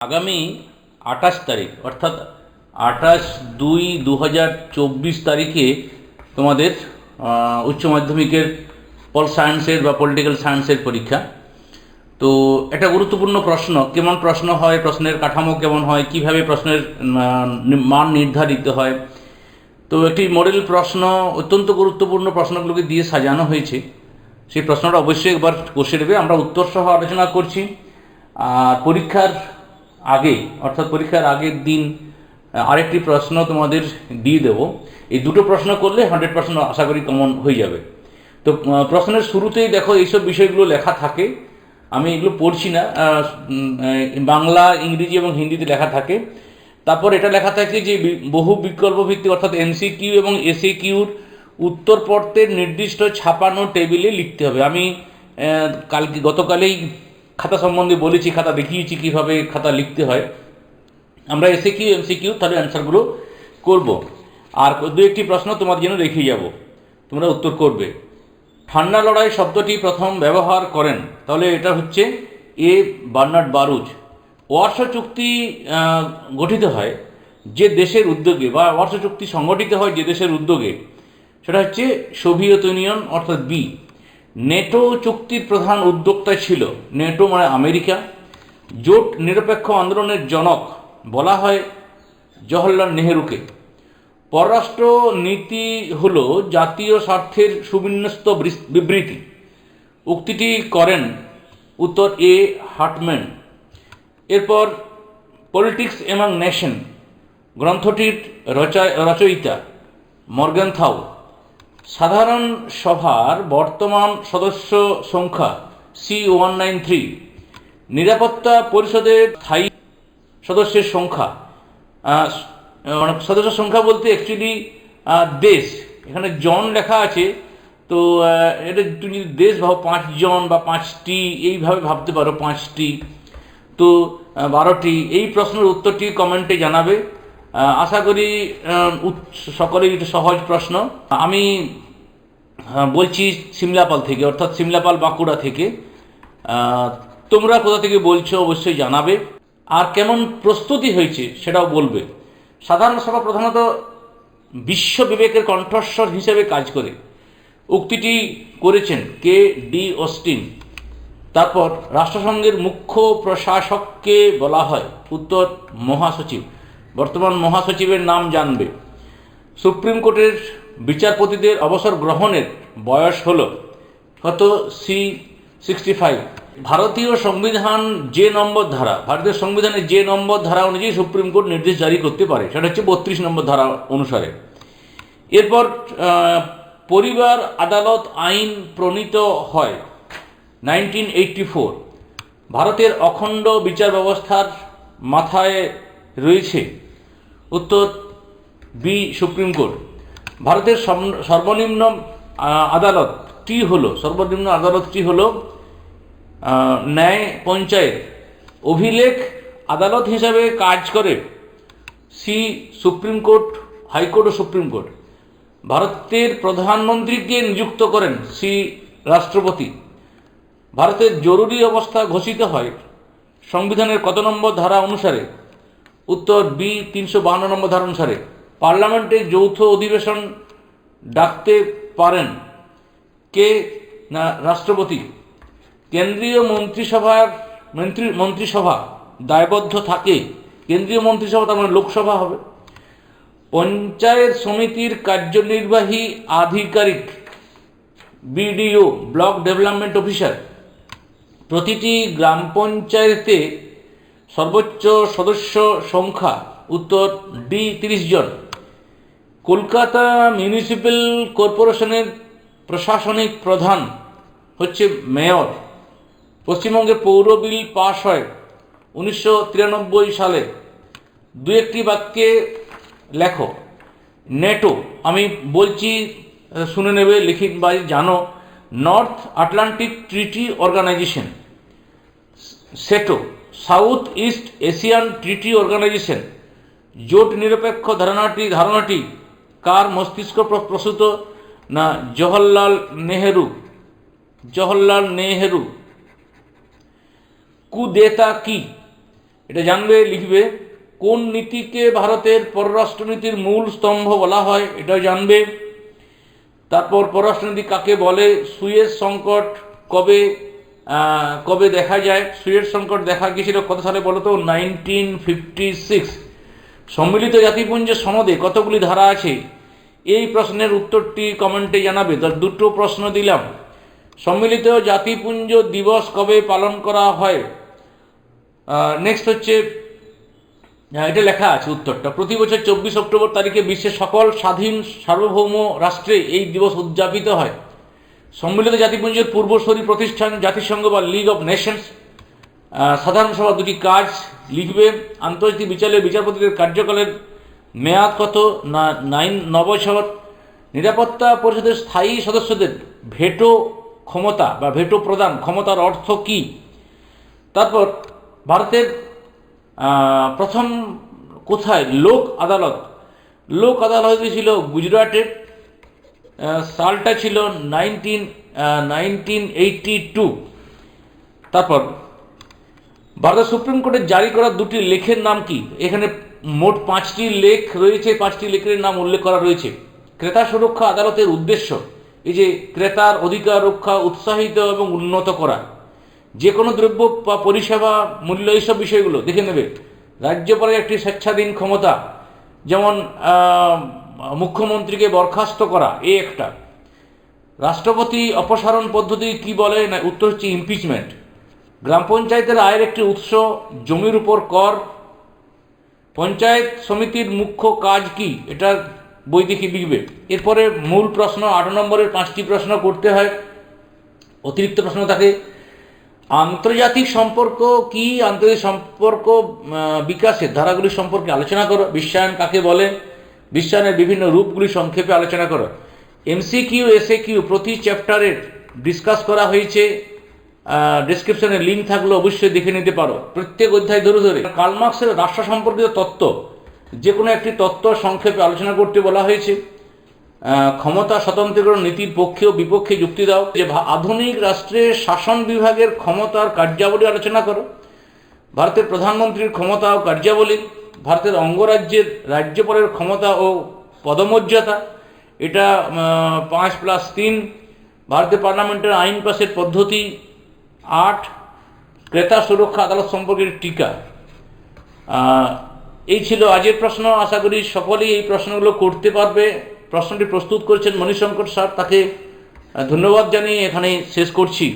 আগামী আঠাশ তারিখ, অর্থাৎ আঠাশ দুই দু হাজার চব্বিশ তারিখে তোমাদের উচ্চ মাধ্যমিকের পল সায়েন্সের বা পলিটিক্যাল সায়েন্সের পরীক্ষা। তো এটা গুরুত্বপূর্ণ প্রশ্ন, কেমন প্রশ্ন হয়, প্রশ্নের কাঠামো কেমন হয়, কীভাবে প্রশ্নের মান নির্ধারিত হয়। তো একটি মডেল প্রশ্ন, অত্যন্ত গুরুত্বপূর্ণ প্রশ্নগুলোকে দিয়ে সাজানো হয়েছে। সেই প্রশ্নটা অবশ্যই একবার কষে দেবে আমরা উত্তর সহ আলোচনা করছি। আর পরীক্ষার আগে, অর্থাৎ পরীক্ষার আগের দিন আরেকটি প্রশ্ন তোমাদের দিয়ে দেবো। এই দুটো প্রশ্ন করলে হান্ড্রেড পার্সেন্ট আশা করি কমন হয়ে যাবে। তো প্রশ্নের শুরুতেই দেখো এইসব বিষয়গুলো লেখা থাকে। আমি এগুলো পড়ছি না বাংলা, ইংরেজি এবং হিন্দিতে লেখা থাকে। তারপর এটা লেখা থাকে যে বহু বিকল্প ভিত্তিক অর্থাৎ এমসিকিউ এবং এসএ কিউর উত্তর পড়তে নির্দিষ্ট ছাপানো টেবিলে লিখতে হবে। আমি কালকে, গতকালেই খাতা সম্বন্ধে বলেছি, খাতা দেখিয়েছি কীভাবে খাতা লিখতে হয়। আমরা এসে কিউ এমসি কিউ তাহলে অ্যান্সারগুলো করব। আর দু একটি প্রশ্ন তোমার জন্য রেখে যাব। তোমরা উত্তর করবে। ঠান্ডা লড়াই শব্দটি প্রথম ব্যবহার করেন, তাহলে এটা হচ্ছে এ বার্নার্ড বারুজ। ওয়ার্সো চুক্তি গঠিত হয় যে দেশের উদ্যোগে, বা ওয়ার্সো চুক্তি সংগঠিত হয় যে দেশের উদ্যোগে। সেটা হচ্ছে সোভিয়েত ইউনিয়ন, অর্থাৎ বি। নেটো চুক্তির প্রধান উদ্যোক্তা ছিল নেটো মানে আমেরিকা। জোট নিরপেক্ষ আন্দোলনের জনক বলা হয় জওহরলাল নেহরুকে। পররাষ্ট্র নীতি হল জাতীয় স্বার্থের সুবিন্যস্ত বিবৃতি। উক্তিটি করেন উত্তর এ হার্টম্যান। এরপর পলিটিক্স এমাং নেশন গ্রন্থটির রচয় রচয়িতা মর্গান থাউ সাধারণ সভার বর্তমান সদস্য সংখ্যা সি ওয়ান নাইন থ্রি নিরাপত্তা পরিষদের স্থায়ী সদস্যের সংখ্যা। মানে সদস্য সংখ্যা বলতে অ্যাকচুয়ালি দেশ। এখানে জন লেখা আছে, তো এটা তুমি যদি দেশ ভাবো পাঁচজন বা পাঁচটি, এইভাবে ভাবতে পারো, পাঁচটি। তো বারোটি। এই প্রশ্নের উত্তরটি কমেন্টে জানাবে। আশা করি সকলেই এটা সহজ প্রশ্ন। আমি বলছি সিমলাপাল থেকে, অর্থাৎ সিমলাপাল বাঁকুড়া থেকে। তোমরা কোথা থেকে বলছো অবশ্যই জানাবে। আর কেমন প্রস্তুতি হয়েছে সেটাও বলবে। সাধারণ সভা প্রধানত বিশ্ব বিবেকের কণ্ঠস্বর হিসেবে কাজ করে। উক্তিটি করেছেন কে ডি অস্টিন। তারপর রাষ্ট্রসংঘের মুখ্য প্রশাসককে বলা হয় উত্তর মহাসচিব। বর্তমান মহাসচিবের নাম জানবে। সুপ্রিম কোর্টের বিচারপতিদের অবসর গ্রহণের বয়স হল কত সি সিক্সটি ফাইভ। ভারতীয় সংবিধান যে নম্বর ধারা ভারতীয় সংবিধানের যে নম্বর ধারা অনুযায়ী সুপ্রিম কোর্ট নির্দেশ জারি করতে পারে, সেটা হচ্ছে বত্রিশ নম্বর ধারা অনুসারে। এরপর পরিবার, আদালত, আইন প্রণীত হয় নাইনটিন এইটটি ফোর। ভারতের অখণ্ড বিচার ব্যবস্থার মাথায় রয়েছে। উত্তর বি সুপ্রিম কোর্ট ভারতের সর্বনিম্ন আদালতটি হল, সর্বনিম্ন আদালতটি হলো ন্যায় পঞ্চায়েত। অভিলেখ আদালত হিসাবে কাজ করে সি সুপ্রিম কোর্ট হাইকোর্ট ও সুপ্রিম কোর্ট ভারতের প্রধানমন্ত্রীকে নিযুক্ত করেন সি রাষ্ট্রপতি। ভারতের জরুরি অবস্থা ঘোষিত হয় সংবিধানের কত নম্বর ধারা অনুসারে। উত্তর বি তিনশো বাহান্ন নম্বর ধারা অনুসারে পার্লামেন্টে যৌথ অধিবেশন ডাকতে পারেন কে? না, রাষ্ট্রপতি। কেন্দ্রীয় মন্ত্রিসভার মন্ত্রী, মন্ত্রিসভা দায়বদ্ধ থাকে। কেন্দ্রীয় মন্ত্রিসভা তার মানে লোকসভা হবে। পঞ্চায়েত সমিতির কার্যনির্বাহী আধিকারিক, বিডিও, ব্লক ডেভেলপমেন্ট অফিসার। প্রতিটি গ্রাম পঞ্চায়েতে সর্বোচ্চ সদস্য সংখ্যা, উত্তর ডি তিরিশ জন। কলকাতা মিউনিসিপ্যাল কর্পোরেশনের প্রশাসনিক প্রধান হচ্ছে মেয়র। পশ্চিমবঙ্গের পৌর বিল পাশ হয় উনিশশো তিরানব্বই সালে। দু একটি বাক্যে লেখো, নেটো, আমি বলছি, শুনে নেবে লিখিত বা জানো, North Atlantic Treaty Organization, SEATO South East Asian Treaty Organization, জোট নিরপেক্ষ ধারণাটি ধারণাটি কার মস্তিষ্ক প্রসূত না জওহরলাল নেহেরু? জওহরলাল নেহেরু। কুদেতা কি? এটা জানবে, লিখবে। কোন নীতিকে ভারতের পররাষ্ট্রনীতির মূল স্তম্ভ বলা হয়, এটাও জানবে। তারপর পররাষ্ট্রনীতি কাকে বলে? সুয়েজ সংকট কবে কবে দেখা যায়? সুয়েজ সংকট দেখা গিয়েছিল কত সালে বলো তো? নাইনটিন ফিফটি সিক্স সম্মিলিত জাতিপুঞ্জের সনদে কতগুলি ধারা আছে? এই প্রশ্নের উত্তরটি কমেন্টে জানাবে। দুটো প্রশ্ন দিলাম। সম্মিলিত জাতিপুঞ্জ দিবস কবে পালন করা হয়? নেক্সট হচ্ছে এটা লেখা আছে উত্তরটা। প্রতি বছর চব্বিশ অক্টোবর তারিখে বিশ্বের সকল স্বাধীন সার্বভৌম রাষ্ট্রে এই দিবস উদযাপিত হয়। সম্মিলিত জাতিপুঞ্জের পূর্বসরী প্রতিষ্ঠান জাতিসংঘ বা লিগ অফ নেশনস সাধারণ সভা দুটি কাজ লিখবে। আন্তর্জাতিক বিচারের বিচারপতিদের কার্যকালের মেয়াদ কত? না, নাইন ন বছর নিরাপত্তা পরিষদের স্থায়ী সদস্যদের ভেটো ক্ষমতা বা ভেটো প্রদান, ক্ষমতার অর্থ কী? তারপর ভারতের প্রথম কোথায়? লোক আদালত। লোক আদালত ছিল গুজরাটের। সালটা ছিল নাইনটিন নাইনটিন এইটি টু। তারপর, ভারতের সুপ্রিম কোর্টের জারি করা দুটি লেখের নাম কি? এখানে মোট পাঁচটি লেখ রয়েছে, পাঁচটি লেখের নাম উল্লেখ করা রয়েছে। ক্রেতা সুরক্ষা আদালতের উদ্দেশ্য, এই যে ক্রেতার অধিকার রক্ষা, উৎসাহিত এবং উন্নত করা। যে কোনো দ্রব্য বা পরিষেবা, মূল্য, এইসব বিষয়গুলো দেখে নেবে। রাজ্যপালের একটি স্বেচ্ছাধীন ক্ষমতা, যেমন মুখ্যমন্ত্রীকে বরখাস্ত করা এই একটা। রাষ্ট্রপতি অপসারণ পদ্ধতি কি বলে? না, উত্তর হচ্ছে ইমপিচমেন্ট গ্রাম পঞ্চায়েতের আয়ের একটি উৎস, জমির উপর কর। পঞ্চায়েত সমিতির মুখ্য কাজ কি? এটা বই দেখে লিখবে এরপরে মূল প্রশ্ন, আট নম্বরের পাঁচটি প্রশ্ন করতে হয়। অতিরিক্ত প্রশ্ন থাকে, আন্তর্জাতিক সম্পর্ক কি? আন্তর্জাতিক সম্পর্ক বিকাশের ধারাগুলি সম্পর্কে আলোচনা করো। বিশ্বায়ন কাকে বলে? বিশ্বায়নের বিভিন্ন রূপগুলি সংক্ষেপে আলোচনা করো। এমসিকিউ এসএ কিউ প্রতি চ্যাপ্টারের ডিসকাস করা হয়েছে ডিসক্রিপশনে লিঙ্ক থাকলে অবশ্যই দেখে নিতে পারো। প্রত্যেক অধ্যায় ধরে ধরে কালমার্ক্সের রাষ্ট্র সম্পর্কিত তত্ত্ব যে কোনো একটি তত্ত্ব সংক্ষেপে আলোচনা করতে বলা হয়েছে। ক্ষমতা স্বতন্ত্রীকরণ নীতির পক্ষে ও বিপক্ষে যুক্তি দাও। যে আধুনিক রাষ্ট্রের শাসন বিভাগের ক্ষমতার কার্যাবলী আলোচনা করো। ভারতের প্রধানমন্ত্রীর ক্ষমতা ও কার্যাবলী। ভারতের অঙ্গরাজ্যের রাজ্যপালের ক্ষমতা ও পদমর্যাদা। এটা পাঁচ প্লাস তিন, ভারতের পার্লামেন্টের আইন পাশের পদ্ধতি। আট, ক্রেতা সুরক্ষা আদালত সম্পর্কের টিকা। এই ছিল আজের প্রশ্ন। আশা করি সকলেই এই প্রশ্নগুলো করতে পারবে। প্রশ্নটি প্রস্তুত করেছেন মণিশঙ্কর স্যার, তাকে ধন্যবাদ জানিয়ে এখানে শেষ করছি।